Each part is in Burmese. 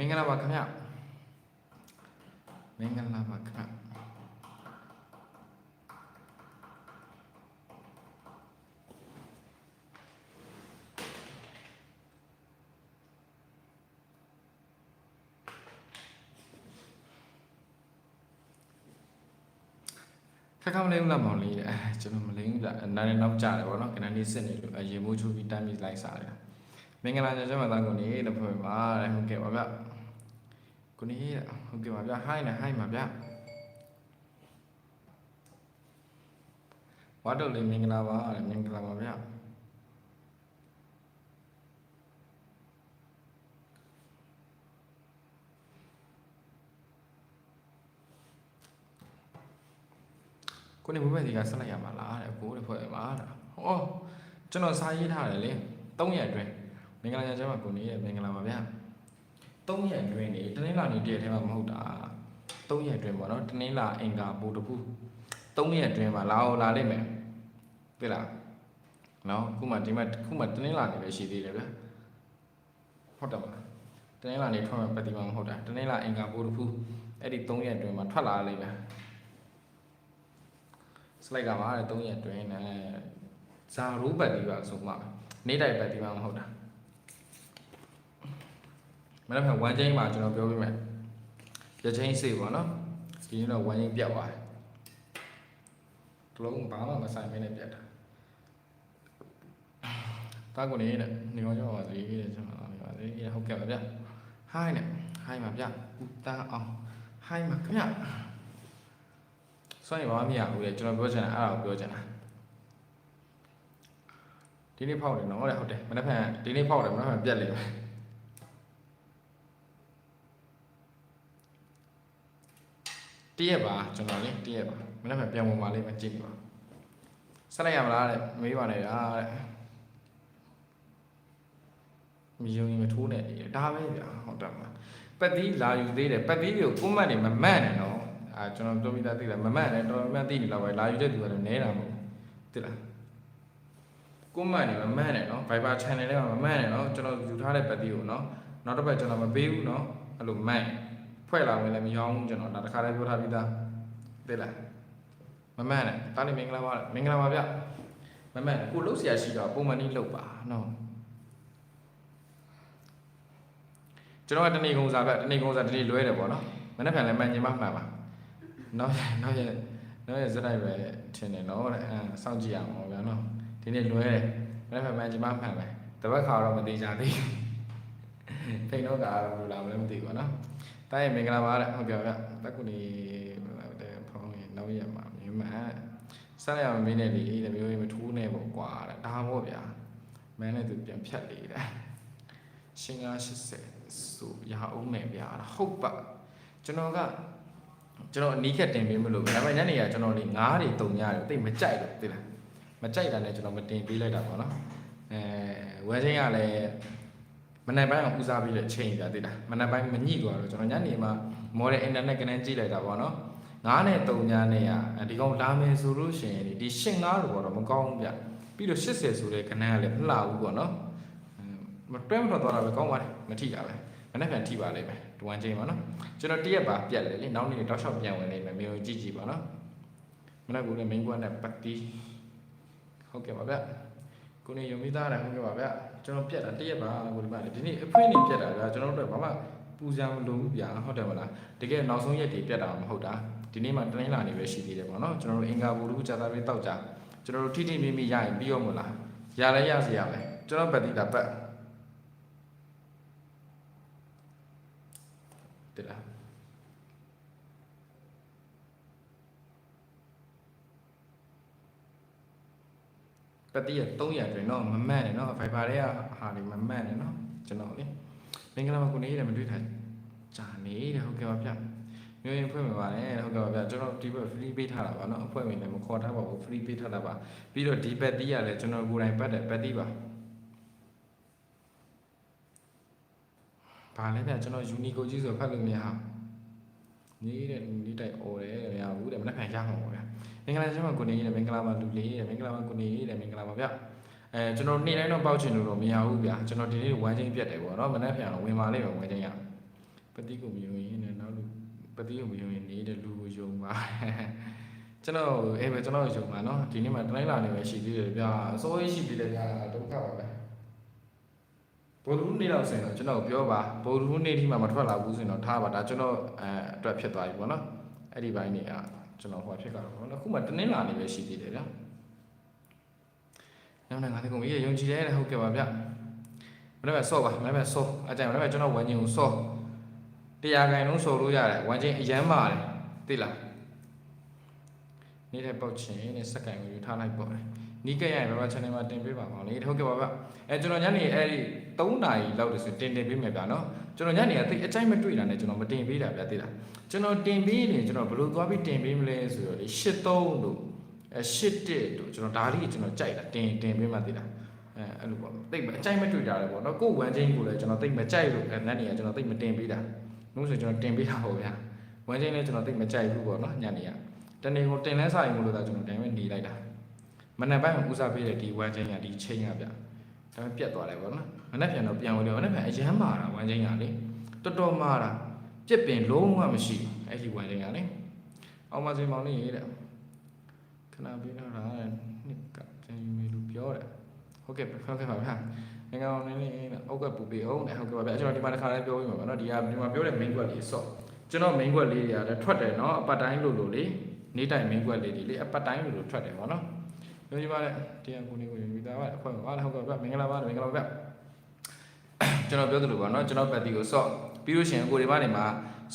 မင်္ဂလာပါခင်ဗျမင်္ဂလာပါခင်ဗျခက်ခက်မလေးဘူးလားမောင်လေးအဲကျွန်တော်မလေးဘူးလားနားနဲ့နောက်ကြတယ်ဗောနော်ခဏလေးစစ်နေလို့အရေမိုးချိုးပြီးတမ်းပြီးလိုက်စားတယ်မင်္ဂလာညချမ်းပါသားကိုနေလို့ပြောပါတဲ့ဟုတ်ကဲ့ပါဗျ ကိုနေဟုတ်ကဲ့ပါဗျဟိုင်းနေဟိုင်းပါဗျဝါတော့လေးမင်္ဂလာပါတဲ့မင်္ဂလာပါဗျကိုနေဘုဘက်ဒီကဆက်လိုက်ရမှာလားတဲ့ကိုတဲ့ဖွဲ့ပါတဲ့ဟောကျွန်တော်စာရေးထားတယ်လေ3ရက်အတွင်းမင်္ဂလာညချမ်းပါကိုနေရဲ့မင်္ဂလာပါဗျ 3ရက်အတွင်းနေတနင်္လာနေ့တရက်ထဲမှာမဟုတ်တာ3ရက်အတွင်းပေါ့နော်တနင်္လာအင်္ဂါပို့တခု3ရက်အတွင်းမှာလာအောင်လာလိမ့်မယ်သိလားနော်ခုမှဒီမှာခုမှတနင်္လာနေ့ပဲရှိသေးတယ်ဗျဟုတ်တယ်မလားတနင်္လာနေ့ထွက်မှာပฏิမှာမဟုတ်တာတနင်္လာအင်္ဂါပို့တခုအဲ့ဒီ3ရက်အတွင်းမှာထွက်လာလိမ့်မယ်စလိုက်ကပါတဲ့3ရက်အတွင်းနဲ့ဇာရိုးပတ်ဒီပါဆိုမှနေ့တိုင်းပတ်ဒီမှာမဟုတ်တာ မနေ့ကဝမ်းချင်းမှာကျွန်တော်ပြောပြမယ်ရချင်းစေပေါ့နော်ဒီနေ့တော့ဝမ်းချင်းပြတ်သွားတယ်တလုံးဘာမှမဆိုင်မင်းနဲ့ပြတ်တာတာကိုနေတဲ့နေအောင်ကြောက်ပါစေတဲ့ကျွန်တော်နေပါစေဟုတ်ကဲ့ပါဗျဟိုင်းနဲ့ဟိုင်းပါဗျဦးတန်းအောင်ဟိုင်းပါခင်ဗျစွန့်ရပါမရဘူးလေကျွန်တော်ပြောချင်တာအဲ့ဒါကိုပြောချင်တာဒီနေ့ဖောက်တယ်နော်တဲ့ဟုတ်တယ်မနေ့ကဒီနေ့ဖောက်တယ်မနေ့ကပြက်လေ တည့်ရပါကျွန်တော်လေတည့်ရပါမနေ့ကပြန်ဝင်ပါလိမ့်မယ်ကြည့်ပါဆက်လိုက်ရမလားတဲ့မေးပါနေတာတဲ့မယုံရင်မထိုးနဲ့လေဒါပဲဗျာဟုတ်တယ်မလားပတ်သီးလာယူသေးတယ်ပတ်သီးတွေကိုကွန်မန့်နေမမန့်နဲ့နော်အာကျွန်တော်ပြောပြီးသားသိတယ်မမန့်နဲ့တော်တော်များသိနေလောက်ပဲလာယူတဲ့သူကလည်းနဲတာမဟုတ်ဘူးသိလားကွန်မန့်နေမမန့်နဲ့နော် Viber channel ထဲမှာမမန့်နဲ့နော်ကျွန်တော်ယူထားတဲ့ပတ်သီးကိုနော်နောက်တစ်ပတ်ကျွန်တော်မပေးဘူးနော်အဲ့လိုမန့် ဖွဲ့လာဝင်လည်းမရောင်းဘူးကျွန်တော်ဒါတစ်ခါတည်းပြောထားပြီးသားသိလားမမန့်နဲ့တားလေးမင်္ဂလာပါမင်္ဂလာပါဗျမမန့်ကိုလှုပ်เสียရှိတော့ပုံမှန်ကြီးလှုပ်ပါနော် ကျွန်တော်ကတဏီကုံစာပဲတဏီကုံစာတဏီလွဲတယ်ပေါ့နော်မနေ့ကလည်းမှန်ညင်မမှန်ပါနောက်နောက်ရနောက်ရစရိုက်ပဲထင်တယ်နော်တဲ့အဲစောင့်ကြည့်ရအောင်ဗျာနော်ဒီနေ့လွဲတယ်မနေ့ကမှန်ညင်မမှန်ပဲတပတ်ခါတော့မသေးကြသေးဖိန်တော့ကတော့ဘူးလားမလည်းမသိဘူးနော် တားရင်မင်္ဂလာပါတဲ့ဟုတ်ကဲ့ဗျတက်ကူနေတဲ့ဖောင်းရင်နောက်ရမှာမြင်မှန်ဆက်ရအောင်မင်းနဲ့လေတဲ့မျိုးကြီးမထိုးနေပေါ့ကွာတဲ့ဒါပေါ့ဗျာမန်းနဲ့သူပြန်ဖြတ်လေတဲ့ရှင်ကား80ဆိုရအောင်မယ်ဗျာဟုတ်ပါကျွန်တော်ကကျွန်တော်အနီးခက်တင်ပေးမလို့ဒါပေမဲ့ညနေကကျွန်တော်လေးငားတွေတုံညာတယ်တိတ်မကြိုက်လို့သိလားမကြိုက်တာနဲ့ကျွန်တော်မတင်ပေးလိုက်တာပေါ့နော်အဲဝယ်ချင်းကလည်း မနေ့ပိုင်းကဦးစားပြီးတဲ့ချိန်ပြသိလားမနေ့ပိုင်းမညှိသွားတော့ကျွန်တော်ညနေမှာမော်ဒယ်အင်တာနက်ကနေကြည့်လိုက်တာပေါ့နော်ငားနဲ့တုံညာနဲ့ကဒီကောင်လာမယ်ဆိုလို့ရှိရင်ဒီရှင်းငားလို့ပေါ့တော့မကောင်းဘူးဗျပြီးတော့80ဆိုတဲ့ကနန်းကလည်းမလှဘူးပေါ့နော်မတွဲမထွက်သွားတာပဲကောင်းပါတယ်မထိတာပဲမနေ့ပြန်ထိပါလိမ့်မယ်ဒဝန်ချင်းပါနော်ကျွန်တော်တရက်ပါပြက်လေလေနောက်နေ့တောက်လျှောက်ပြန်ဝင်နေမယ်မျိုးကြည့်ကြည့်ပါနော်မနေ့ကလည်း main ကွန်းနဲ့ပတ်တီးဟုတ်ကဲ့ပါဗျ ကိုနေယုံမိသားတယ်ဟုတ်ကဲ့ပါဗျကျွန်တော်ပြက်တာတရက်ပါကိုဒီမှာဒီနေ့အဖွင့်နေပြက်တာဗျကျွန်တော်တို့ဘာမှပူစံမလိုဘူးဗျာဟုတ်တယ်မလားတကယ်နောက်ဆုံးရက်တွေပြက်တာမဟုတ်တာဒီနေ့မှတနင်္လာနေ့ပဲရှိသေးတယ်ပေါ့နော်ကျွန်တော်တို့အင်္ဂါဘူလူကြာသားပဲတောက်ကြကျွန်တော်တို့ထိထိမိမိရရင်ပြီးရောမလားရလဲရစီရမယ်ကျွန်တော်ပတ်တီးတာပတ်တလား ပတ်တိရ300အတွင်းတော့မမန့်နဲ့နော် Viber တွေကဟာဒီမမန့်နဲ့နော်ကျွန်တော်လေမင်္ဂလာပါကိုနေရတယ်မတွေ့ထားဂျာနေတယ်ဟုတ်ကဲ့ပါဗျမျိုးရင်ဖွင့်မှာပါတယ်ဟုတ်ကဲ့ပါဗျကျွန်တော်ဒီဘက် free ပေးထားတာပါနော်အဖွဲ့ဝင်လည်းမခေါ်ထားပါဘူး free ပေးထားတာပါပြီးတော့ဒီဘက်တီးရလဲကျွန်တော်ကိုယ်တိုင်ပတ်တယ်ပတ်တီးပါဘာလဲဗျကျွန်တော် unico ကြီးဆိုဖတ်လို့မရဘူး နေတဲ့ဒီတိုက်អော်တယ်မရဘူးတဲ့မနေ့ကရမှာပေါ့ဗျမင်္ဂလာရှင်မကိုနေရတယ်မင်္ဂလာပါလူလေးတဲ့မင်္ဂလာပါကိုနေရတယ်မင်္ဂလာပါဗျအဲကျွန်တော်နေ့တိုင်းတော့ပေါက်ချင်လို့တော့မရဘူးဗျကျွန်တော်ဒီနေ့ဝမ်းချင်းပြတ်တယ်ပေါ့နော်မနေ့ကဝင်ပါလိမ့်မယ်ဝမ်းချင်းရတိကိုမယုံရင်လည်းနောက်လူပတိကိုမယုံရင်နေတဲ့လူကိုယုံပါကျွန်တော်အေးပဲကျွန်တော်ယုံပါနော်ဒီနေ့မှတတိုင်းလာနေပဲရှိသေးတယ်ဗျာအစိုးရရှိသေးတယ်ဗျာဒုက္ခပါပဲ ဘိုလ်လူနေ့တော့ဆိုရင်တော့ကျွန်တော်ပြောပါဘိုလ်လူနေ့ထိမှမထွက်လာဘူးဆိုရင်တော့ထားပါဒါကျွန်တော်အဲအတွက်ဖြစ်သွားပြီပေါ့နော်အဲ့ဒီဘိုင်းတွေကကျွန်တော်ဟိုဖြစ်ကြတော့ပေါ့နော်အခုမှတနင်္လာနေ့ပဲရှိသေးတယ်ဗျာညနေငါတကုံကြီးယုံကြည်တယ်ဟုတ်ကဲ့ပါဗျာမနေ့ကဆော့ပါမနေ့ကဆော့အကြိုင်မနေ့ကကျွန်တော်ဝန်ကြီးကိုဆော့တရားခိုင်လုံးဆိုလို့ရတယ်ဝမ်းချင်းအရမ်းမာတယ်သိလားနေတဲ့ပေါက်ချင်းနဲ့စက္ကန့်ကိုယူထားလိုက်ပေါ့ နီးကဲရရင်ဘာမှ channel မှာတင်ပေးပါပါလေဟုတ်ကဲ့ပါဗျအဲကျွန်တော်ညနေအဲ့ဒီ3နာရီလောက်တည်းဆိုတင်တင်ပေးမယ်ဗျာနော်ကျွန်တော်ညနေကသိအကြိုက်မတွေ့တာနဲ့ကျွန်တော်မတင်ပေးတာဗျာသိလားကျွန်တော်တင်ပေးရင်ကျွန်တော်ဘယ်လိုသွားပြီးတင်ပေးမလဲဆိုတော့လေ83တို့အဲ81တို့ကျွန်တော်ဒါလေးကျွန်တော်ကြိုက်တာတင်တင်ပေးမှသိလားအဲအဲ့လိုပေါ့သိအကြိုက်မတွေ့ကြတယ်ပေါ့နော်ကိုယ်ဝမ်းချင်းကိုလည်းကျွန်တော်သိမကြိုက်လို့အဲညနေကကျွန်တော်သိမတင်ပေးတာလို့ဆိုကျွန်တော်တင်ပေးတာပေါ့ဗျာဝမ်းချင်းလည်းကျွန်တော်သိမကြိုက်ဘူးပေါ့နော်ညနေကတနေ့ကိုတင်လဲစားရင်မလို့သာကျွန်တော်တိုင်မဲ့နေလိုက်တာ မနေ့ပိုင်းကဦးစားပေးတဲ့ဒီဝမ်းချင်းကဒီချင်းကဗျာဒါပေမဲ့ပြတ်သွားတယ်ပေါ့နော်မနေ့ပြန်တော့ပြန်ဝင်တယ်မနေ့ပြန်အရန်မာတာဝမ်းချင်းကလေတော်တော်မာတာပြက်ပင်လုံးဝမရှိဘူးအဲ့ဒီဝမ်းချင်းကလေအောင်မစင်မောင်လေးရေးတဲ့ခဏပြီးတော့လာနှစ်ကကျင်းမေလူပြောတယ်ဟုတ်ကဲ့ဟုတ်ကဲ့ပါဗျာငငောင်းနေနေအုတ်ကပူပေအောင်ဟုတ်ကဲ့ပါဗျာကျွန်တော်ဒီမှာတစ်ခါလေးပြောပြီးမှာပါနော်ဒီကဒီမှာပြောတဲ့ main ကွက်လေးစော့ကျွန်တော် main ကွက်လေးတွေကလည်းထွက်တယ်နော်အပတ်တိုင်းလို့လို့လေနေ့တိုင်း main ကွက်လေးတွေလေအပတ်တိုင်းလို့လို့ထွက်တယ်ပေါ့နော် ပြောကြပါလေတရားကိုနေကိုယူတာပါအခွင့်ပါဟုတ်ကဲ့ဗျာမင်္ဂလာပါမင်္ဂလာပါဗျာကျွန်တော်ပြောသလိုပါနော်ကျွန်တော်ပတ်တီကိုစော့ပြီးလို့ရှိရင်ကိုဒီမနေမှာ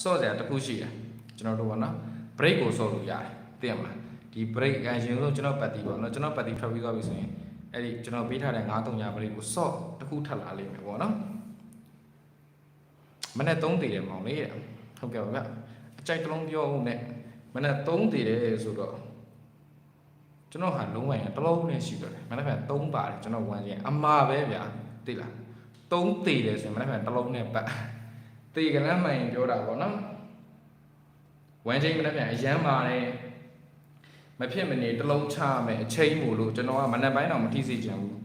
စော့စရာတစ်ခုရှိတယ်ကျွန်တော်တို့ပေါ့နော် break ကိုစော့လို့ရတယ်သိရမလားဒီ break အရင်ဆုံးကျွန်တော်ပတ်တီပေါ့နော်ကျွန်တော်ပတ်တီထွက်ပြီးသွားပြီဆိုရင်အဲ့ဒီကျွန်တော်ပေးထားတဲ့9-3ညာပရိကိုဆော့တစ်ခုထပ်လာလိမ့်မယ်ပေါ့နော်မနေ့3တည်တယ်မောင်လေးတဲ့ဟုတ်ကဲ့ပါဗျအကြိုက်တစ်လုံးပြောဦးနဲ့မနေ့3တည်တယ်ဆိုတော့ ကျွန်တော်ဟာလုံးဝရင်တစ်လုံးနဲ့ရှိတော့တယ်မနေ့က3ပါတယ်ကျွန်တော်ဝမ်းချင်းအမှားပဲဗျာသိလား3တည်တယ်ဆိုရင်မနေ့ကတစ်လုံးနဲ့ပတ်တည်ကလည်းမှန်ရင်ပြောတာပေါ့နော်ဝမ်းချင်းမနေ့ကအရန်ပါတယ်မဖြစ်မနေတစ်လုံးချရမယ်အချိန်မို့လို့ကျွန်တော်ကမနက်ပိုင်းတော့မထိစေချင်ဘူး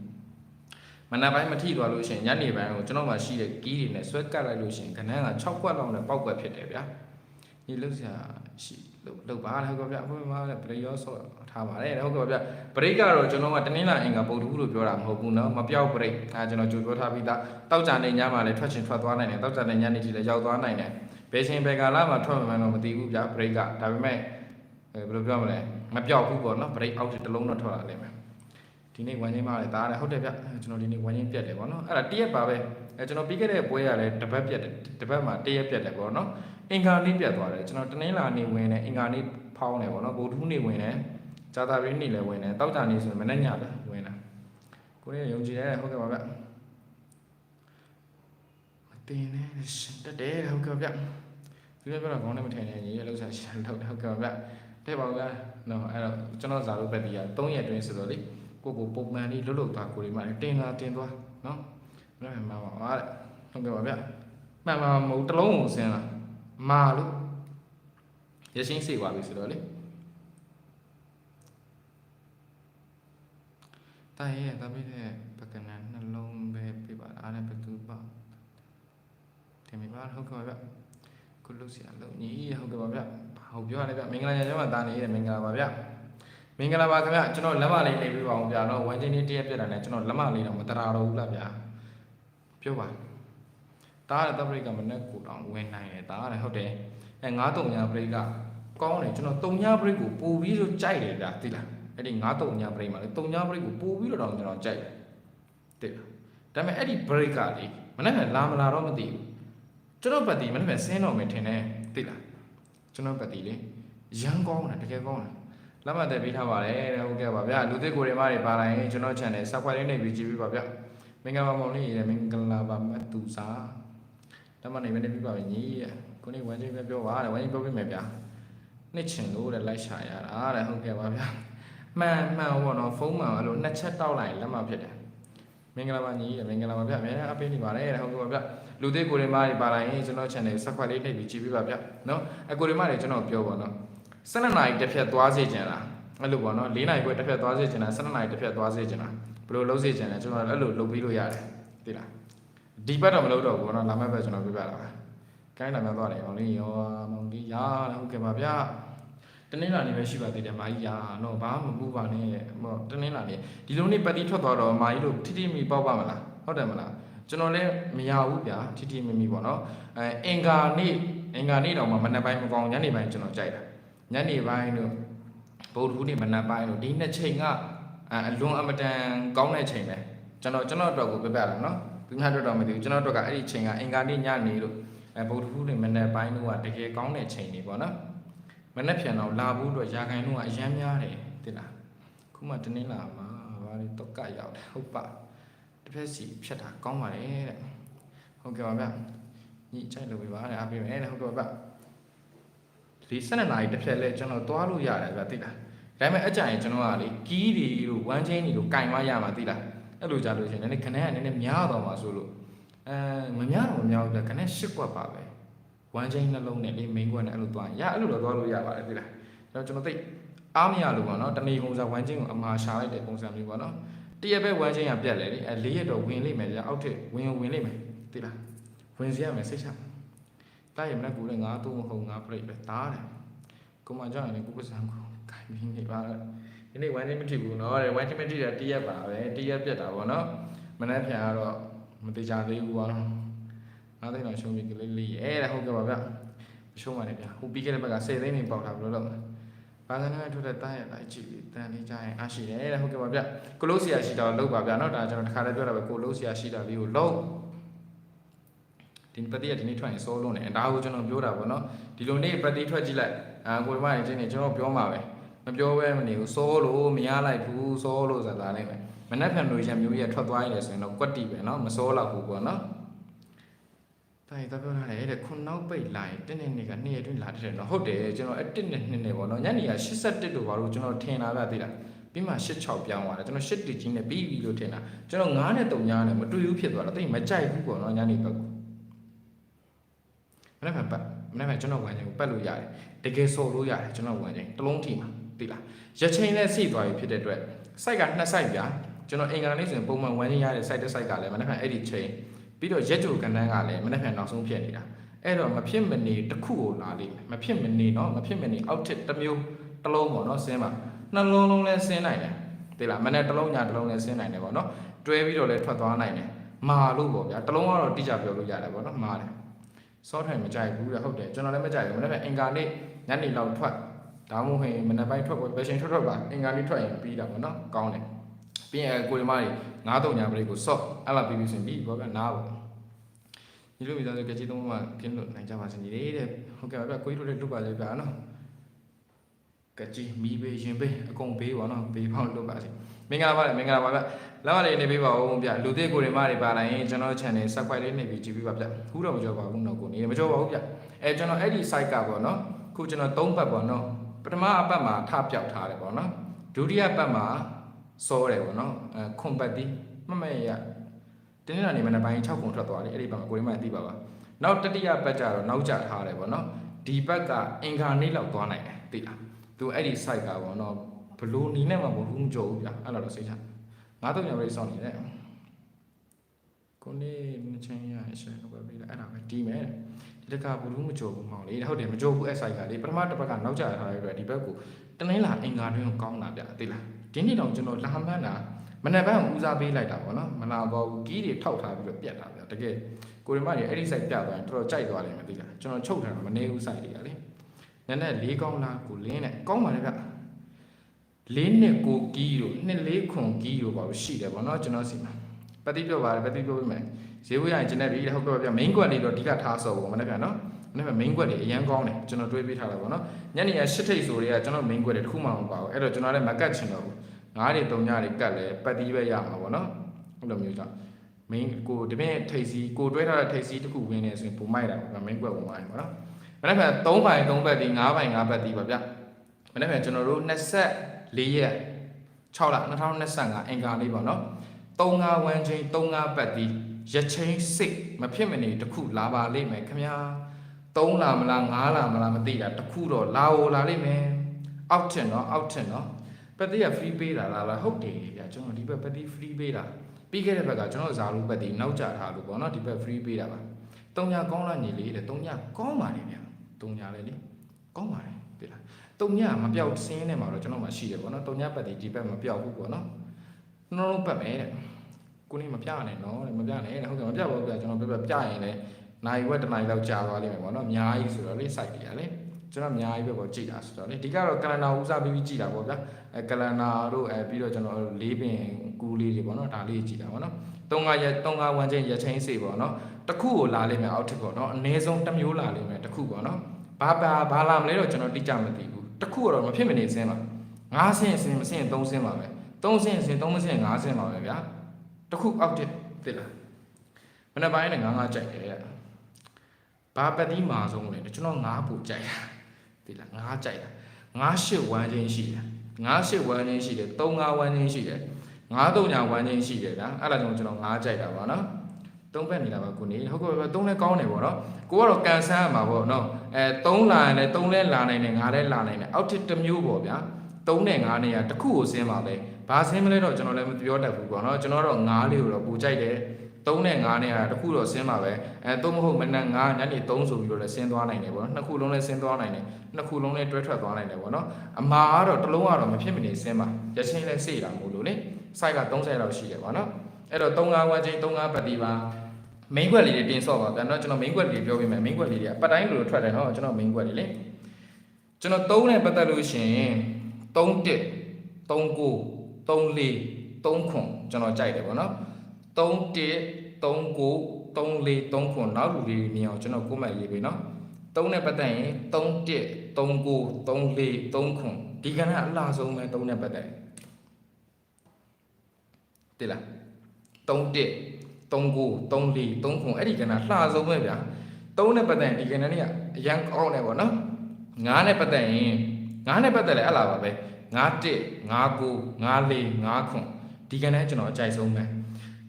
မနက်ပိုင်းမထိသွားလို့ရှိရင်ညနေပိုင်းကိုကျွန်တော်မှရှိတဲ့ကီးတွေနဲ့ဆွဲကတ်လိုက်လို့ရှိရင်ခဏက6ခွက်လောက်နဲ့ပောက်ကွက်ဖြစ်တယ်ဗျာဒီလုတ်စရာရှိ လုတ်လုတ်ပါလေဟုတ်ကဲ့ဗျာအခုမှလည်းဘရိရောဆော့ထားပါတယ်ဟုတ်ကဲ့ဗျာဘရိကတော့ကျွန်တော်ကတနင်္လာအင်္ဂါပုတ်တူလို့ပြောတာမဟုတ်ဘူးเนาะမပြောက်ဘရိအဲကျွန်တော်ကြိုပြောထားပြီးသားတောက်ကြနေညမှာလည်းထွက်ချင်ထွက်သွားနိုင်တယ်တောက်ကြနေညနေကြီးလည်းရောက်သွားနိုင်တယ်ဘယ်ချိန်ဘယ်ကာလမှာထွက်မှန်းတော့မသိဘူးဗျာဘရိကဒါပေမဲ့ အဲဘယ်လိုပြောမလဲမပြောက်ဘူးပေါ့နော် break out တစ်လုံးတော့ထွက်လာလိမ့်မယ်ဒီနေ့ဝမ်းချင်းမလည်းဒါလည်းဟုတ်တယ်ဗျကျွန်တော်ဒီနေ့ဝမ်းချင်းပြတ်တယ်ပေါ့နော်အဲ့ဒါတရက်ပါပဲအဲကျွန်တော်ပြီးခဲ့တဲ့ပွဲရလဲတပတ်ပြတ်တယ်တပတ်မှာတရက်ပြတ်တယ်ပေါ့နော် အင်္ဂါနေ့ပြတ်သွားတယ်ကျွန်တော်တနင်္လာနေ့ဝင်တယ်အင်္ဂါနေ့ဖောင်းတယ်ပေါ့နော်ဗုဒ္ဓဟူးနေ့ဝင်တယ်ဇာတာပရိနေ့လည်းဝင်တယ်တောက်ကြနေ့ဆိုရင်မနေ့ညလည်းဝင်တာကိုရယုံကြည်တယ်ဟုတ်ကဲ့ပါဗျမတင်နဲ့ရှင်တက်တယ်ဟုတ်ကဲ့ဗျဒီလိုပြောတော့ခေါင်းနဲ့မထင်နဲ့ညီရလောက်စားရှာလောက်ဟုတ်ကဲ့ပါဗျတဲ့ပါဗျာနော်အဲ့တော့ကျွန်တော်ဇာလို့ပဲဒီက3ရက်တွင်းဆိုတော့လေကိုကိုပုံမှန်လေးလွတ်လွတ်သွားကိုဒီမှာတင်လာတင်သွားနော်ဘယ်မှာပါပါတဲ့ဟုတ်ကဲ့ပါဗျမှန်ပါမဟုတ်တစ်လုံးကိုဆင်းလာ မာလို့ရရှင်းစေပါပြီဆိုတော့လေတိုင်ရဲ့တပိတဲ့ပကနံနှလုံးပဲပြပါအားနဲ့ဘသူပါတင်ပြပါဟုတ်ကဲ့ပါဗျကုလုဆရာလုံးညီဟုတ်ကဲ့ပါဗျဟုတ်ပြောရတယ်ဗျမင်္ဂလာညချမ်းပါတာနေရဲ့မင်္ဂလာပါဗျမင်္ဂလာပါခင်ဗျကျွန်တော်လက်မလေးနေပြပါအောင်ဗျာတော့ဝိုင်းချင်းလေးတည့်ရပြတာနဲ့ကျွန်တော်လက်မလေးတော့မတရာတော့ဘူးလားဗျာပြောပါ တားရတဲ့ပရိကမနဲ့ကိုတောင်ဝင်နိုင်တယ်တားရတယ်ဟုတ်တယ်အဲ9တုံညာပရိကကောင်းတယ်ကျွန်တော်တုံညာပရိကိုပို့ပြီးတော့ကြိုက်တယ်ဗျာသိလားအဲ့ဒီ9တုံညာပရိမှာလေတုံညာပရိကိုပို့ပြီးတော့တောင်ကျွန်တော်ကြိုက်တယ်သိလားဒါပေမဲ့အဲ့ဒီပရိကလေမနဲ့လာမလာတော့မသိဘူးကျွန်တော်ပတ်တီမနဲ့ဆင်းတော့မယ်ထင်တယ်သိလားကျွန်တော်ပတ်တီလေရန်ကောင်းတယ်တကယ်ကောင်းတယ်လက်မှတ်တက်ပေးထားပါတယ်တဲ့ဟုတ်ကဲ့ပါဗျာလူသစ်ကိုတွေမတွေပါလာရင်ကျွန်တော် channel subscribe လေးနဲ့ပြီးကြည့်ပေးပါဗျာမင်္ဂလာပါမောင်လေးရေမင်္ဂလာပါမတူစာ လက်မှတ်နေမနေပြပါမယ်ညီကိုနေဝမ်းချင်းပဲပြောပါတဲ့ဝမ်းချင်းပြောပြမယ်ဗျာနှစ်ချင်လို့တဲ့လိုက်ရှာရတာတဲ့ဟုတ်ကဲ့ပါဗျာမှန်မှန်ဘောနော်ဖုန်းမှန်အဲ့လိုနှစ်ချက်တောက်လိုက်လက်မှတ်ဖြစ်တယ်မင်္ဂလာပါညီရေမင်္ဂလာပါဗျာအများကြီးအပေးနေပါတယ်တဲ့ဟုတ်ကဲ့ပါဗျာလူသစ်ကိုတွေမတွေပါလာရင်ကျွန်တော် channel subscribe လေးနှိပ်ပြီးကြည့်ပေးပါဗျာနော်အကိုတွေမတွေကျွန်တော်ပြောပါနော်12နာရီတစ်ဖြတ်သွားစေချင်လားအဲ့လိုပေါ့နော်4နာရီခွဲတစ်ဖြတ်သွားစေချင်လား12နာရီတစ်ဖြတ်သွားစေချင်လားဘယ်လိုလုပ်စေချင်လဲကျွန်တော်အဲ့လိုလုပ်ပြီးလို့ရတယ်သိလား ဒီဘက်တော့မလုပ်တော့ဘူးပေါ့နော်လာမယ့်ဘက်ကျွန်တော်ပြပြတာပါကိုင်းလာများသွားတယ်မောင်လေးရောမောင်လေးရာဟုတ်ကဲ့ပါဗျာတနင်္လာနေ့ပဲရှိပါသေးတယ်မာကြီးရာတော့ဘာမှမပူပါနဲ့ဟောတနင်္လာနေ့ဒီလိုနေ့ပတ်တိထွက်သွားတော့မာကြီးတို့ထိထိမိပေါက်ပါမလားဟုတ်တယ်မလားကျွန်တော်လည်းမရဘူးဗျာထိထိမိမိပေါ့နော်အဲအင်္ဂါနေ့အင်္ဂါနေ့တော့မှမနက်ပိုင်းမကောင်းညနေပိုင်းကျွန်တော်ကြိုက်တာညနေပိုင်းတို့ဗုဒ္ဓဟူးနေ့မနက်ပိုင်းတို့ဒီနှစ်ချိန်ကအအလွန်အမတန်ကောင်းတဲ့ချိန်ပဲကျွန်တော်ကျွန်တော်အတွက်ကိုပြပြလာနော် သူများအတွက်တော့မသိဘူးကျွန်တော်အတွက်ကအဲ့ဒီချိန်ကအင်္ဂါနေ့ညနေတို့အဲဗုဒ္ဓဟူးနေ့မနက်ပိုင်းတို့ကတကယ်ကောင်းတဲ့ချိန်တွေပေါ့နော်မနက်ဖြန်တော့လာဘူးတော့ရာခိုင်နှုန်းကအရမ်းများတယ်သိလားခုမှတင်းနေလာမှာဘာလို့တော့ကရောက်တယ်ဟုတ်ပါတစ်ဖက်စီဖြတ်တာကောင်းပါတယ်တဲ့ဟုတ်ကဲ့ပါဗျညီချိုက်လို့ပြပါတဲ့အားပေးမယ်တဲ့ဟုတ်ကဲ့ပါဗျဒီ12နာရီတစ်ဖြတ်လဲကျွန်တော်သွားလို့ရတယ်ဗျသိလားဒါပေမဲ့အကြရင်ကျွန်တော်ကလေကီးတွေတို့ဝမ်းချင်းတွေတို့ကင်သွားရမှာသိလား အဲ့လိုကြလို့ရှိရင်လည်းခဏကနည်းနည်းများသွားမှာဆိုလို့အဲမများတော့မများဘူးဗျခဏရှစ်ကွက်ပါပဲဝမ်းချင်းနှလုံးနဲ့လေမိန်ကွက်နဲ့အဲ့လိုသွားရအဲ့လိုတော့သွားလို့ရပါတယ်သိလားအဲ့တော့ကျွန်တော်သိအားမရလို့ပေါ့နော်တဏီကုံစားဝမ်းချင်းကိုအမာရှာလိုက်တဲ့ပုံစံမျိုးပေါ့နော်တရက်ပဲဝမ်းချင်းကပြက်လေလေအဲလေးရက်တော့ဝင်လိမ့်မယ်ကြာအောက်ထစ်ဝင်ဝင်လိမ့်မယ်သိလားဝင်စီရမယ်စိတ်ချတိုက်ရမလားကူလည်းငါသုံးမဟုတ်ငါပြိတ်ပဲတားတယ်ကိုမကြောင့်လည်းကိုပစံကိုခိုင်ပြီးနေပါတော့ ဒီနေ့ဝမ်းချင်းမထိဘူးနော်တဲ့ဝမ်းချင်းမထိတာတရက်ပါပဲတရက်ပြက်တာပေါ့နော်မနေ့ဖြန်ကတော့မတိကြသေးဘူးပေါ့နော်ငါးသိန်းတော့ရှုံးပြီကလေးလေးရဲတဲ့ဟုတ်ကဲ့ပါဗျရှုံးပါနဲ့ဗျဟိုပြီးခဲ့တဲ့ဘက်က10သိန်းနေပေါက်တာဘယ်လိုလုပ်လဲဘာသာနဲ့ထွက်တဲ့တားရလိုက်ကြည့်တန်လေးကြရင်အားရှိတယ်တဲ့ဟုတ်ကဲ့ပါဗျကိုလို့ဆရာရှိတာလောက်ပါဗျနော်ဒါကျွန်တော်တစ်ခါတည်းပြောတာပဲကိုလို့ဆရာရှိတာလေးကိုလောက်ဒီပတိရဒီနေ့ထွက်ရင်စိုးလုံးတယ်ဒါကိုကျွန်တော်ပြောတာပေါ့နော်ဒီလိုနေ့ပတိထွက်ကြည့်လိုက်အာကိုယ်မရင်ချင်းနေကျွန်တော်ပြောမှာပဲမ ပြောဘဲမနေဘူးစိုးလို့မရလိုက်ဘူးစိုးလို့ဆိုတာလေးပဲမနှက်ဖြန်လို့ရမျိုးရထွက်သွားရတယ်ဆိုရင်တော့ကွက်တီပဲနော်မစိုးတော့ဘူးပေါ့နော်တိုင်တော့ပြောထားတယ်တဲ့ခုနောက်ပိတ်လာရင်တင်းနေနေကနေ့ရက်တွင်းလာတဲ့တော့ဟုတ်တယ်ကျွန်တော်အတစ်နဲ့နှစ်နဲ့ပေါ့နော်ညနေက81တို့ဘာလို့ကျွန်တော်ထင်လာပြသေးလားပြီးမှ86ပြောင်းသွားတယ်ကျွန်တော်8တီကြီးနဲ့ပြီးပြီလို့ထင်တာကျွန်တော်9နဲ့3ညနဲ့မတွေ့ဘူးဖြစ်သွားတာတိတ်မကြိုက်ဘူးပေါ့နော်ညနေဘက်ကိုမနေ့ကပတ်မနေ့ကကျွန်တော်ဝင်ချင်းကိုပတ်လို့ရတယ်တကယ်စော်လို့ရတယ်ကျွန်တော်ဝင်ချင်းတစ်လုံးထိမှာ သိလားရချင်းနဲ့စိသွားပြီဖြစ်တဲ့အတွက်စိုက်ကနှစ်စိုက်ပြကျွန်တော်အင်္ဂါနေ့ဆိုရင်ပုံမှန်ဝင်ချင်းရတဲ့စိုက်တစ်စိုက်ကလည်းမနေ့ကအဲ့ဒီချိန်ပြီးတော့ရက်ကြိုကန်တန်းကလည်းမနေ့ကနောက်ဆုံးဖြစ်နေတာအဲ့တော့မဖြစ်မနေတစ်ခုကိုလာလိမ့်မယ်မဖြစ်မနေတော့မဖြစ်မနေအောက်ထစ်တစ်မျိုးတစ်လုံးပေါ့နော်ဆင်းပါနှလုံးလုံးလဲဆင်းနိုင်တယ်သိလားမနေ့တစ်လုံးညာတစ်လုံးလဲဆင်းနိုင်တယ်ပေါ့နော်တွဲပြီးတော့လဲထွက်သွားနိုင်တယ်မာလို့ပေါ့ဗျာတစ်လုံးကတော့တိကျပြောလို့ရတယ်ပေါ့နော်မာတယ်စောထိုင်မကြိုက်ဘူးတဲ့ဟုတ်တယ်ကျွန်တော်လည်းမကြိုက်ဘူးမနေ့ကအင်္ဂါနေ့ညနေလောက်ထွက် ဒါမှမဟုတ်ရင်မနေ့ပိုင်းထွက်ပေါ်ပဲရှင်ထွက်ထွက်ပါအင်္ဂါနေ့ထွက်ရင်ပြီးတာပေါ့နော်ကောင်းတယ်ပြီးရင်ကိုရီမားကြီး9တုံညာပရိတ်ကိုစော့အဲ့လာပြီးပြီးဆိုရင်ပြီးပေါ့ဗျာနားပေါ့ညီတို့မိသားစုကကြီးသုံးမှကင်းလို့နိုင်ကြပါစေညီလေးတဲ့ဟုတ်ကဲ့ဗျာကိုကြီးတို့လည်းလွတ်ပါလေဗျာနော်ကကြီးမီးပေးရင်ပေးအကုန်ပေးပါနော်ပေးပေါင်းလွတ်ပါစေမင်္ဂလာပါလေမင်္ဂလာပါဗျလက်မလေးနေပေးပါဦးဗျလူသေးကိုရီမားတွေပါလာရင်ကျွန်တော် channel subscribe လေးနေပြီးကြည့်ပေးပါဗျခုတော့မကြောက်ပါဘူးတော့ကိုနေမကြောက်ပါဘူးဗျအဲကျွန်တော်အဲ့ဒီ site ကပေါ့နော်ခုကျွန်တော်၃ပတ်ပေါ့နော်ပ ထမအပတ်မှာထပြောက်ထားတယ်ပေါ့နော်ဒုတိယပတ်မှာစောတယ်ပေါ့နော်အဲခွန်ပတ်တီးမမရတင်းနေတာနေမနေ့ပိုင်း6ခုထွက်သွားတယ်အဲ့ဒီဘက်မှာကိုရီမားသိပါပါနောက်တတိယပတ်ကျတော့နောက်ကျထားတယ်ပေါ့နော်ဒီဘက်ကအင်္ဂါနေ့လောက်သွားနိုင်တယ်သိလားသူအဲ့ဒီ site ကပေါ့နော်ဘလို့နီနဲ့မှမဘူးမကြုံဘူးဗျအဲ့လိုတော့စိတ်ချငါတော့ညရိတ်ဆောင်နေတယ်ကိုနေနှစ်ချင်းရအရှင်တော့ပဲပြီးလိုက်အဲ့ဒါပဲဒီမဲ့ဒီ တကဘူးမကြုံဘူးမောင်လေးဟုတ်တယ်မကြုံဘူးအဲ့ site ကလေပထမတစ်ပတ်ကနောက်ကျထားရတဲ့အတွက်ဒီဘက်ကိုတနင်္လာအင်္ဂါတွင်ကိုကောင်းတာဗျသိလားဒီနေ့တော့ကျွန်တော်လာမှန်းတာမနေ့ကဦးစားပေးလိုက်တာပေါ့နော်မလာတော့ဘူးကီးတွေထောက်ထားပြီးတော့ပြတ်တာဗျတကယ်ကိုရီမကြီးအဲ့ဒီ site ပြသွားရင်တော်တော်ကြိုက်သွားတယ်မသိလားကျွန်တော်ချုပ်ထားတာမနေဘူး site တွေကလေနည်းနည်းလေးကောင်းလားကိုလင်းနဲ့ကောင်းပါလေဗျလေးနှစ်ကိုကီးတို့နှစ်လေးခွန်ကီးတို့ပါလို့ရှိတယ်ပေါ့နော်ကျွန်တော်စီမှာပတိပြောပါတယ်ပတိပြောပြီးမယ် ဈေးဝယ်ရရင်ကျွန်တော်ဒီဟုတ်ကဲ့ဗျ main quad လေးတော့ဒီကထားစော်ပေါ့မနေ့ကနော်မနေ့က main quad လေးအရန်ကောင်းတယ်ကျွန်တော်တွေးပေးထားတာပေါ့နော်ညနေရရှစ်ထိတ်ဆိုတွေကကျွန်တော် main quad တွေတစ်ခုမှမပါဘူးအဲ့တော့ကျွန်တော်လည်းမကတ်ချင်တော့ဘူးငါးတွေတုံညတွေကတ်လဲပတ်တီးပဲရမှာပေါ့နော်အဲ့လိုမျိုးကြောင့် main ကိုဒီပြင်ထိတ်စီကိုတွဲထားတဲ့ထိတ်စီတစ်ခုဝင်နေဆိုရင်ပုံမိုက်တာပေါ့ main quad ဝင်သွားတယ်ပေါ့နော်မနေ့က3ပိုင်း3ပတ်တီး5ပိုင်း5ပတ်တီးပါဗျမနေ့ကကျွန်တော်တို့24ရက်6လ2025အင်္ဂါလေးပေါ့နော်35ဝန်းချင်း35ပတ်တီး ရချင်းစိတ်မဖြစ်မနေတခုလာပါလိမ့်မယ်ခင်ဗျာ3လာမလား5လာမလားမသိတာတခုတော့လာ ਉਹ လာလိမ့်မယ်အောက်ထင်နော်အောက်ထင်နော်ပတ်တိက free ပေးတာလားလားဟုတ်တယ်ဗျာကျွန်တော်ဒီဘက်ပတ်တိ free ပေးတာပြီးခဲ့တဲ့ဘက်ကကျွန်တော်ဇာလူပတ်တိနောက်ကျထားလို့ပေါ့နော်ဒီဘက် free ပေးတာပါတုံညာကောင်းလားညီလေးတဲ့တုံညာကောင်းပါလေဗျာတုံညာလေလေကောင်းပါလေသိလားတုံညာမပြောက်စင်းနေမှာတော့ကျွန်တော်မှရှိတယ်ပေါ့နော်တုံညာပတ်ဒီဒီဘက်မပြောက်ဘူးပေါ့နော်နှလုံးပတ်မယ်တဲ့ ကိုနေမပြနဲ့နော်တဲ့မပြနဲ့တဲ့ဟုတ်တယ်မပြပါဘူးဗျာကျွန်တော်ပြပြပြရင်လည်းနိုင်ဝက်တစ်နိုင်လောက်ကြာသွားလိမ့်မယ်ပေါ့နော်အများကြီးဆိုတော့လေ site တွေကလေကျွန်တော်အများကြီးပဲပေါ့ကြည်တာဆိုတော့လေဒီကတော့ကလန်နာဦးစားပြီးပြီးကြည်တာပေါ့ဗျာအဲကလန်နာတို့အဲပြီးတော့ကျွန်တော်လေးပင်ကူလေးတွေပေါ့နော်ဒါလေးကြည်တာပေါ့နော်သုံးငါရက်သုံးငါဝမ်းချင်းရချင်းစေပေါ့နော်တစ်ခုကိုလာလိမ့်မယ်အောက်ထစ်ပေါ့နော်အနည်းဆုံးတစ်မျိုးလာလိမ့်မယ်တစ်ခုပေါ့နော်ဘာဘာဘာလာမလဲတော့ကျွန်တော်တိကျမသိဘူးတစ်ခုကတော့မဖြစ်မနေစင်းပါငါးဆင်းဆင်းမဆင်းသုံးဆင်းပါပဲသုံးဆင်းဆင်းသုံးမဆင်းငါးဆင်းပါပဲဗျာ တစ်ခုအောက်ထစ်သိလားမနေ့ပိုင်းနဲ့ငါးငါးကြိုက်တယ်တဲ့ဘာပတိမာဆုံးလဲကျွန်တော်ငါးပူကြိုက်တာသိလားငါးကြိုက်တာငါးရှစ်ဝမ်းချင်းရှိတယ်ငါးရှစ်ဝမ်းချင်းရှိတယ်သုံးငါးဝမ်းချင်းရှိတယ်ငါးသုံးညာဝမ်းချင်းရှိတယ်ဗျာအဲ့ဒါကြောင့်ကျွန်တော်ငါးကြိုက်တာပါနော်သုံးဘက်နေတာပါကိုနေဟုတ်ကဲ့ပဲသုံးလဲကောင်းတယ်ပေါ့နော်ကိုကတော့ကန်ဆန်းရမှာပေါ့နော်အဲသုံးလာရင်လည်းသုံးလဲလာနိုင်တယ်ငါလည်းလာနိုင်တယ်အောက်ထစ်တစ်မျိုးပေါ့ဗျာသုံးနဲ့ငါးနဲ့ကတစ်ခုကိုဆင်းပါပဲ ဘာဆင်းမလဲတော့ကျွန်တော်လည်းမပြောတတ်ဘူးပေါ့နော်ကျွန်တော်တော့ငါးလေးကိုတော့ပူကြိုက်တယ်သုံးနဲ့ငါးနဲ့ကတစ်ခုတော့ဆင်းပါပဲအဲသုံးမဟုတ်မနက်ငါးညနေ3ဆိုပြီးတော့လည်းဆင်းသွားနိုင်တယ်ပေါ့နော်နှစ်ခုလုံးလည်းဆင်းသွားနိုင်တယ်နှစ်ခုလုံးလည်းတွဲထွက်သွားနိုင်တယ်ပေါ့နော်အမာကတော့တစ်လုံးကတော့မဖြစ်မနေဆင်းပါရချင်းလည်းစေ့တာမို့လို့လေ site က30လောက်ရှိတယ်ပေါ့နော်အဲ့တော့3 5ဝန်းချင်း3 5ပတ်တီပါ main ခွက်လေးတွေတင်ဆော့ပါဗျာเนาะကျွန်တော် main ခွက်လေးပြောပြမယ် main ခွက်လေးတွေကပတ်တိုင်းလိုလိုထွက်တယ်เนาะကျွန်တော် main ခွက်လေးလေကျွန်တော်3နဲ့ပတ်သက်လို့ရှိရင်3 1 3 9 3 4 3ခွန်ကျွန်တော်ကြိုက်တယ်ပေါ့နော်3 1 3 9 3 4 3ခွန်နောက်လူလေးမြင်အောင်ကျွန်တော်ကိုယ်မှတ်ရေးပေးเนาะ3နဲ့ပတ်သက်ရင်3 1 3 9 3 4 3ခွန်ဒီကဏ္ဍအလားဆုံးပဲ3နဲ့ပတ်သက်တိလား3 1 39 34 3ခုအဲ့ဒီကဏ္ဍလှဆုံးပဲဗျာ3နဲ့ပတ်သက်ရင်ဒီကဏ္ဍនេះကအရန်ကောင်းတယ်ပေါ့နော်9နဲ့ပတ်သက်ရင်9နဲ့ပတ်သက်လဲအဲ့လာပါပဲ 9 1 9 9 9 4 9ခုဒီကဏ္ဍကျွန်တော်အကြိုက်ဆုံးပဲ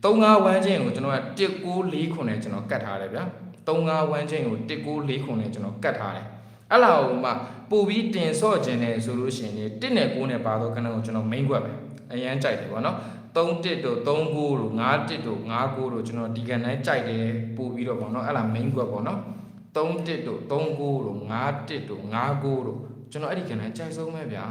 3 5ဝမ်းချင်းကိုကျွန်တော်က1 9 4ခုနဲ့ကျွန်တော်ကတ်ထားတယ်ဗျာ3 5ဝမ်းချင်းကို1 9 4ခုနဲ့ကျွန်တော်ကတ်ထားတယ်အဲ့လာဟိုမှပို့ပြီးတင်ဆော့ခြင်းနဲ့ဆိုလို့ရှိရင်1နဲ့9နဲ့ပါတော့ကဏ္ဍကိုကျွန်တော် main ခွက်ပဲအရန်ကြိုက်တယ်ပေါ့နော်3တစ်တို့3ကိုတို့5တစ်တို့5ကိုတို့ကျွန်တော်ဒီကန်တိုင်းကြိုက်တယ်ပို့ပြီးတော့ပေါ့နော်အဲ့ဒါ main ကွက်ပေါ့နော်3တစ်တို့3ကိုတို့5တစ်တို့5ကိုတို့ကျွန်တော်အဲ့ဒီကန်တိုင်းကြိုက်ဆုံးပဲဗျာ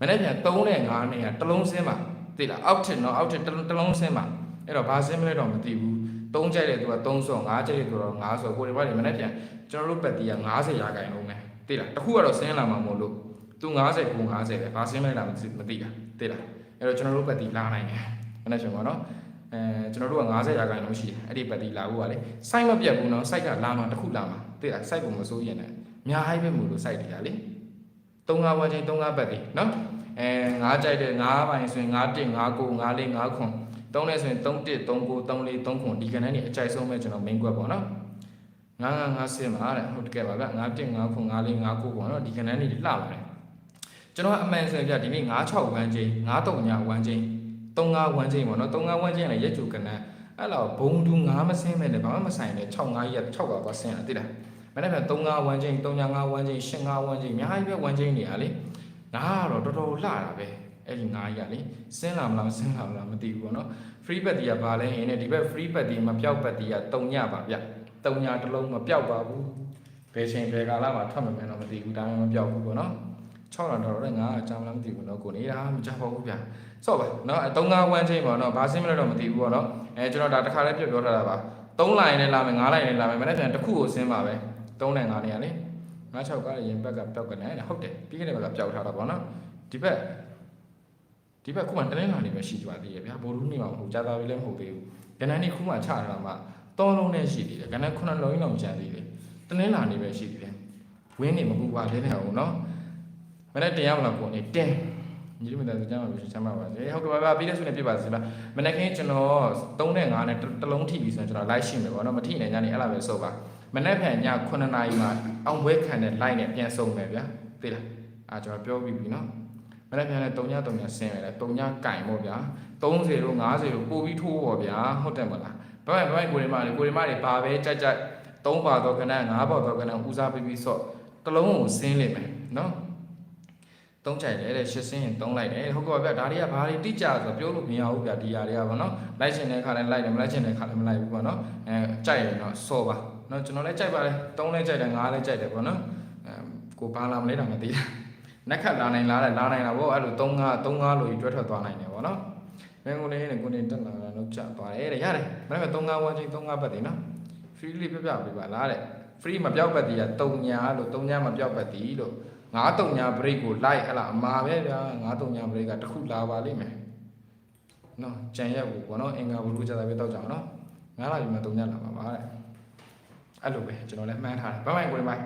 မနေ့ပြန်3နဲ့5နဲ့ကတစ်လုံးစင်းပါသိလားအောက်ထစ်နော်အောက်ထစ်တစ်လုံးစင်းပါအဲ့တော့ဘာစင်းမလဲတော့မသိဘူး3ကြိုက်တယ်သူက3ဆော့5ကြိုက်တယ်သူတော့5ဆော့ကိုဒီဘက်နေမနေ့ပြန်ကျွန်တော်တို့ပတ်တီးက90ရာခိုင်နှုန်းပဲသိလားတခုကတော့စင်းလာမှာမဟုတ်လို့သူ90ကို90ပဲဘာစင်းမလဲတာမသိမသိတာသိလားအဲ့တော့ကျွန်တော်တို့ပတ်တီးလာနိုင်တယ်မနေ့ရှင်ပေါ့နော်အဲကျွန်တော်တို့က90ရာခိုင်နှုန်းရှိတယ်အဲ့ဒီပတ်တီလာဖို့ကလေ site မပြတ်ဘူးနော် site ကလာမှာတစ်ခုလာမှာသိလား site ကိုမစိုးရင်လည်းအများကြီးပဲမို့လို့ site တွေကလေ 35ဝန်းချင်း35ပတ်တီနော်အဲ9ကြိုက်တဲ့9ပိုင်းဆိုရင်9 1 9 9 9 4 9ခွန်3လဲဆိုရင်3 1 3 9 3 4 3ခွန်ဒီကနေ့နေအကြိုက်ဆုံးပဲကျွန်တော် main ကွက်ပေါ့နော်9 9 9ဆင်းပါတဲ့ဟုတ်တကယ်ပါဗျ9 1 9ခွန်9 4 9 9ပေါ့နော်ဒီကနေ့နေလှပါတယ်ကျွန်တော်အမှန်ဆိုရင်ပြဒီနေ့9 6ဝန်းချင်း9 3ညဝန်းချင်း35ဝန်းချင်းပေါ့နော်35ဝန်းချင်းလည်းရက်ကျူကနန်းအဲ့လောက်ဘုံတူ9မဆင်းမဲ့လည်းဘာမှမဆိုင်နဲ့6 9ရက်6ပါပါဆင်းတာတိလား မနေ့က35ဝန်းချင်း35ဝန်းချင်း85ဝန်းချင်းအများကြီးပဲဝန်းချင်းနေရလေငါကတော့တော်တော်လှတာပဲအဲ့ဒီ9ရက်လေဆင်းလာမလားမဆင်းလာမလားမသိဘူးပေါ့နော် free bet တီကဘာလဲအင်းနဲ့ဒီဘက် free bet တီမပြောက် bet တီက3ညပါဗျ3ညတစ်လုံးမပြောက်ပါဘူးဘယ်ချိန်ဘယ်ကာလမှာထွက်မှမယ်တော့မသိဘူးဒါမှမပြောက်ဘူးပေါ့နော်6လာတော့လည်းငါအကြောင်းလည်းမသိဘူးတော့ကိုနေတာမကြောက်ပါဘူးဗျဆော့ပါနော်3 5ဝန်းချင်းပေါ့နော်ဘာစင်းမလဲတော့မသိဘူးပေါ့နော်အဲကျွန်တော်ဒါတစ်ခါလေးပြပြောထားတာပါ3လိုင်းနဲ့လာမယ်5လိုင်းနဲ့လာမယ်မနေ့ကတစ်ခုကိုဆင်းပါပဲ 3နဲ့5နဲ့ရလေငါ6ကားရင်ဘက်ကပျောက်ကနေဟုတ်တယ်ပြီးခဲ့တဲ့ဘက်ကပျောက်ထားတာပေါ့နော်ဒီဘက်ဒီဘက်ခုမှတနင်္လာနေ့ပဲရှိကြပါသေးရဲ့ဗျာဘိုလ်လူးနေမှာမဟုတ်ကြာတာပဲလည်းမဟုတ်သေးဘူးကနန်းနေ့ခုမှချထားတာမှ3လုံးနဲ့ရှိသေးတယ်ကနန်း9လုံးလောက်ကျန်သေးတယ်တနင်္လာနေ့ပဲရှိသေးတယ်ဝင်းနေမပူပါသေးနဲ့ဟုတ်နော်မနေ့တရားမလားကိုနေတင်းညီလေးမသားစကြမ်းမှာပြီးချမ်းပါပါစေဟုတ်ကဲ့ပါပါပြီးတဲ့ဆုနဲ့ပြပါစေပါမနေ့ကကျွန်တော်3နဲ့5နဲ့တစ်လုံးထိပြီဆိုရင်ကျွန်တော် live ရှိမယ်ပေါ့နော်မထိနဲ့ညနေအဲ့လိုပဲစုပ်ပါ မနေ့ဖက်ည9နာရီမှာအောင်ပွဲခံတဲ့ live နဲ့ပြန်စုံမယ်ဗျာသိလားအာကျွန်တော်ပြောပြီးပြီနော်မနေ့ပြန်လဲ3ည3ညဆင်းမယ်လေ3ညကင်ပေါ့ဗျာ30တို့50တို့ပို့ပြီးထိုးပေါ့ဗျာဟုတ်တယ်မလားဘာမှဘာမှကိုရီမလေးကိုရီမလေးဘာပဲကြက်ကြက်3ပါတော့ခဏ5ပါတော့ခဏဦးစားပြီးပြီးဆော့တစ်လုံးကိုဆင်းလိမ့်မယ်နော် သုံးချိုင်တယ်တဲ့ရှစ်စင်းရင်သုံးလိုက်တယ်ဟုတ်ကဲ့ဗျဒါတွေကဘာတွေတိကျဆိုပြောလို့မရဘူးဗျဒီဟာတွေကဗောနော်လိုက်ချင်တဲ့ခါလဲလိုက်တယ်မလိုက်ချင်တဲ့ခါလဲမလိုက်ဘူးဗောနော်အဲကြိုက်ရင်တော့စောပါနော်ကျွန်တော်လည်းကြိုက်ပါတယ်သုံးလဲကြိုက်တယ်ငါးလဲကြိုက်တယ်ဗောနော်အဲကိုဘာလာမလဲတော့မသိတာနက်ခတ်လာနိုင်လားတဲ့လာနိုင်တာဗောအဲ့လို3 5 3 5လို့ကြီးတွဲထွက်သွားနိုင်တယ်ဗောနော်မင်းကိုလေးနဲ့ကိုနေတက်လာတော့ကျသွားတယ်တဲ့ရတယ်မနေ့က3 5ဝန်းချင်း3 5ပတ်တည်နော် free လေးပြပြပေးပါလားတဲ့ free မပြောက်ပတ်တည်က3ညာလို့3ညာမပြောက်ပတ်တည်လို့ ငါးတုံညာ break ကိုလိုက်ဟလာအမှာပဲဗျာငါးတုံညာ break ကတစ်ခုလာပါလိမ့်မယ်နော်ကြံရက်ကိုဘောနော်အင်္ဂါဘလူးကြတာပဲတောက်ကြအောင်နော်ငါးလာပြီမှတုံညာလာပါပါတဲ့အဲ့လိုပဲကျွန်တော်လည်းမှန်းထားတယ်ဘိုင်ဘိုင်ကိုယ်မိုင်း